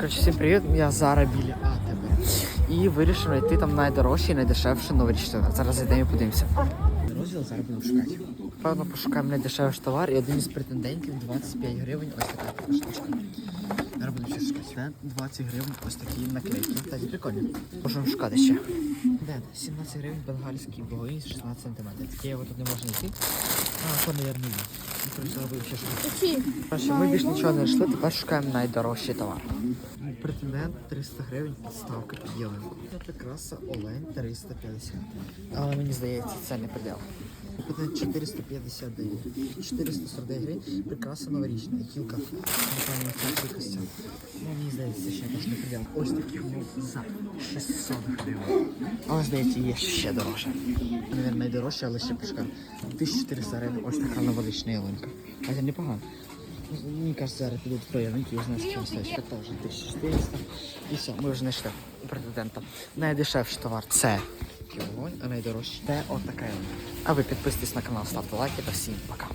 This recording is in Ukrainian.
Коротше, всім привіт, я Зара біля АТБ. І вирішив знайти там найдорожчий, найдешевший новорічний. Зараз зайдемо і подивимося. Розділ зараз будемо шукати. Певно, пошукаємо найдешевший товар і один із претендентів 25 гривень. Ось така штучка. Зараз будемо ще шукати. Це 20 гривень, ось такі наклейки. Кстати, прикольно. Можемо шукати ще. Де? 17 гривень бенгальський богоїн 16 см. Таке його тут не можна знайти. А, то, мабуть, є. Ну, коротше, ще шукати. Ми більш нічого не знайшли, тепер шукаємо найдорожчий товар. Претендент 300 гривень, підставка під ялинку. Це прикраса Олень 350. Але мені здається, це не придел. Претендент 459. 449 гривень, прикраса новорічна, кілка. Ну, мені здається, ще теж не придел. Ось такі за 600 гривень. Але здається, є ще дорожче. Навіть найдорожче, але ще пошукаємо. 1400 гривень, ось така новорічна ялинка. А це непогано. Мені кажется, зараз підуть в я знаю скільки стоїть. Це теж 1400. І все, ми вже знайшли претендента. Найдешевший товар це вогонь, а найдорожчий це ялинка. А ви підписуйтесь на канал, ставте лайки та всім пока.